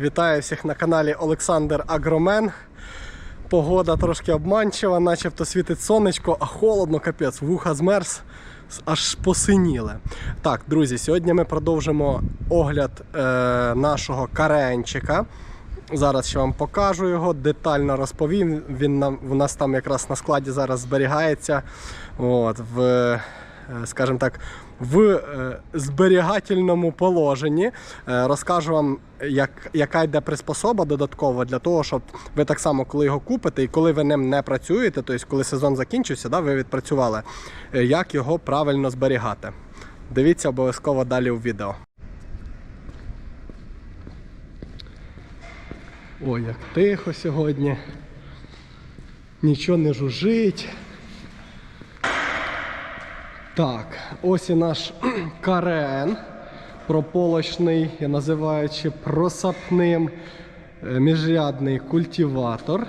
Вітаю всіх на каналі Олександр Агромен. Погода трошки обманчива, начебто світить сонечко, а холодно, капець, вуха змерз, аж посиніли. Так, друзі, сьогодні ми продовжимо огляд е, нашого каренчика. Зараз ще вам покажу його, детально розповім. Він нам, у нас там якраз на складі зараз зберігається. От, в, скажімо так, в е, зберігательному положенні. Е, Розкажу вам, як, яка йде приспособа додаткова для того, щоб ви так само, коли його купите і коли ви ним не працюєте, тобто коли сезон закінчився, да, ви відпрацювали, е, як його правильно зберігати. Дивіться обов'язково далі у відео. Ой, як тихо сьогодні. Нічого не жужить. Так, ось і наш карен прополочний, я називаючи просапним е, міжрядний культиватор.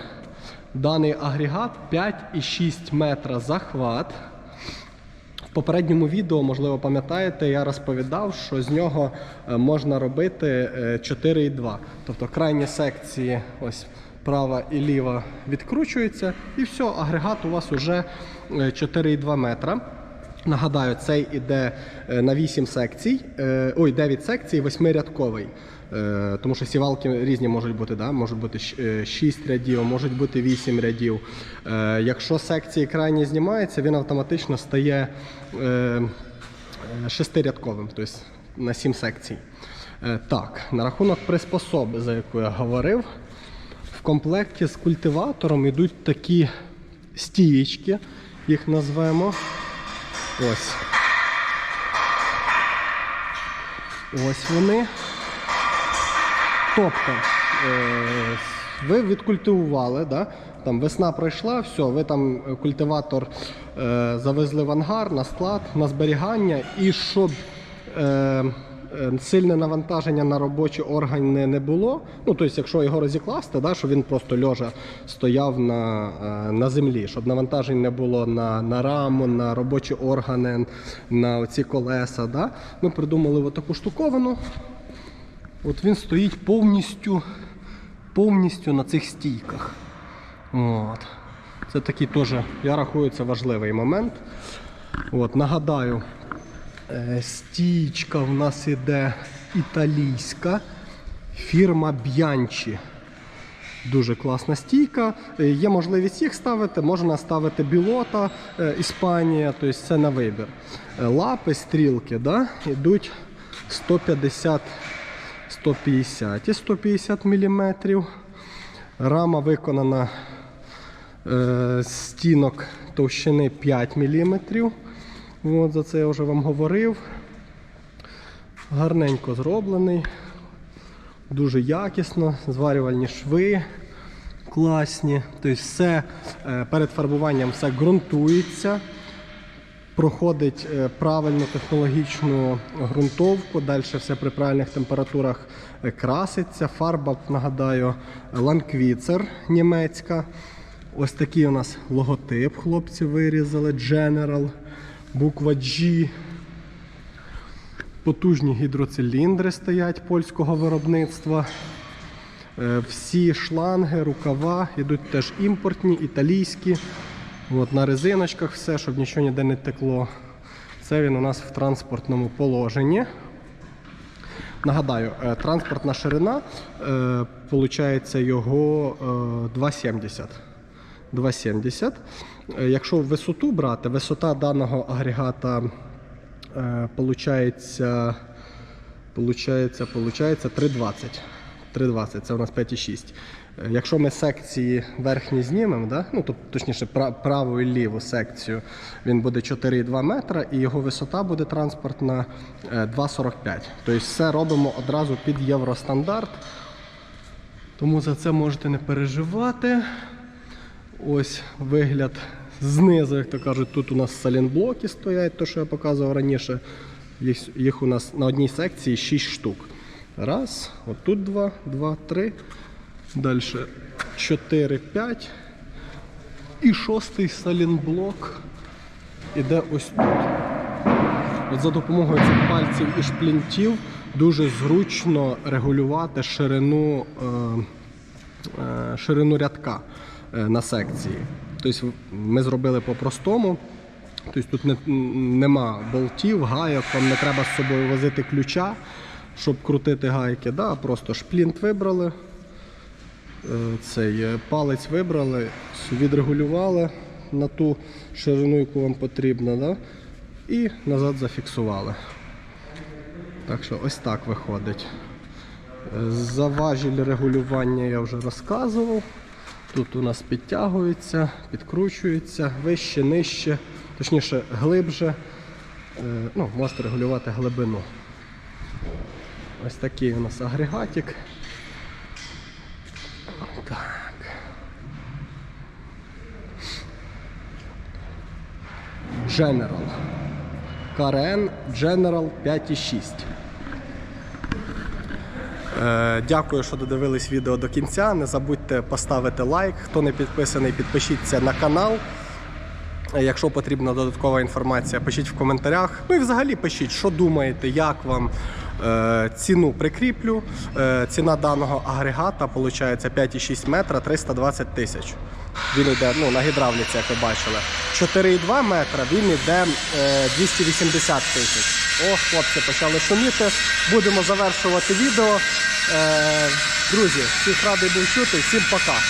Даний агрегат 5,6 метра захват. В попередньому відео, можливо, пам'ятаєте, я розповідав, що з нього е, можна робити е, 4,2. Тобто крайні секції, ось права і ліва відкручуються, і все, агрегат у вас вже 4,2 метра. Нагадаю, цей іде е, на 8 секцій, е, ой, 9 секцій, 8-рядковий. Е, Тому що сівалки різні можуть бути, да? можуть бути 6 рядів, можуть бути 8 рядів. Якщо секції крайні знімаються, він автоматично стає шестирядковим, тобто на 7 секцій. Так, на рахунок приспособи, за яку я говорив, в комплекті з культиватором йдуть такі стієчки, їх назвемо. Ось. Ось вони. Тобто, е, ви відкультивували, да? там весна пройшла, все, ви там культиватор е, завезли в ангар на склад, на зберігання, і щоб е, сильне навантаження на робочі органи не було. Ну, тобто, якщо його розікласти, да, щоб він просто льожа стояв на, е, на землі, щоб навантажень не було на, на раму, на робочі органи, на ці колеса. Да? Ми придумали таку штуковину. От він стоїть повністю, повністю на цих стійках. От. Це такий теж, я рахую, це важливий момент. От, нагадаю, е, стійка в нас іде італійська фірма Bianchi. Дуже класна стійка. Е, Є можливість їх ставити, можна ставити білота е, Іспанія, тобто це на вибір. Лапи, стрілки да, йдуть 150 150 і 150 мм. Рама виконана е, стінок товщини 5 мм. От, за це я вже вам говорив. Гарненько зроблений, дуже якісно, зварювальні шви класні. Тобто все е, перед фарбуванням все ґрунтується проходить е, правильну технологічну ґрунтовку, далі все при правильних температурах е, краситься. Фарба, нагадаю, ланквіцер німецька. Ось такий у нас логотип хлопці вирізали, General, буква G. Потужні гідроциліндри стоять польського виробництва. Е, Всі шланги, рукава йдуть теж імпортні, італійські. От, на резиночках все, щоб нічого ніде не текло. Це він у нас в транспортному положенні. Нагадаю, е, транспортна ширина, е, получається його е, 2,70. 2,70. Е, Якщо висоту брати, висота даного агрегата е, получається, получається, получається 3,20. 3,20, це у нас 5,6. Е, Якщо ми секції верхні знімемо, да? ну, тобто, точніше праву і ліву секцію, він буде 4,2 метра і його висота буде транспортна е, 2,45. Тобто все робимо одразу під євростандарт. Тому за це можете не переживати. Ось вигляд знизу, як то кажуть, тут у нас салінблоки стоять, то що я показував раніше. Їх, у нас на одній секції 6 штук. Раз, отут два, два, три. Далі 4, 5. І шостий салінблок іде ось тут. От за допомогою цих пальців і шплінтів дуже зручно регулювати ширину, е, е, ширину рядка на секції. Тобто ми зробили по-простому. Тобто тут не, нема болтів, гайок, вам не треба з собою возити ключа, щоб крутити гайки. Да, просто шплінт вибрали, е, цей е, палець вибрали, відрегулювали на ту ширину, яку вам потрібно, да, і назад зафіксували. Так що ось так виходить. Е, За важіль регулювання я вже розказував. Тут у нас підтягується, підкручується, вище, нижче, точніше глибше. Е, Ну, можете регулювати глибину. Ось такий у нас агрегатик. Так. General. КРН General 5.6. Е, Дякую, що додивились відео до кінця. Не забудьте поставити лайк. Хто не підписаний, підпишіться на канал. Якщо потрібна додаткова інформація, пишіть в коментарях. Ну і взагалі пишіть, що думаєте, як вам ціну прикріплю. Е, Ціна даного агрегата виходить 5,6 метра 320 тисяч. Він йде ну, на гідравліці, як ви бачили. 4,2 метра він йде е, 280 тисяч. О, хлопці почали шуміти. Будемо завершувати відео. Е, Друзі, всіх радий був чути. Всім пока.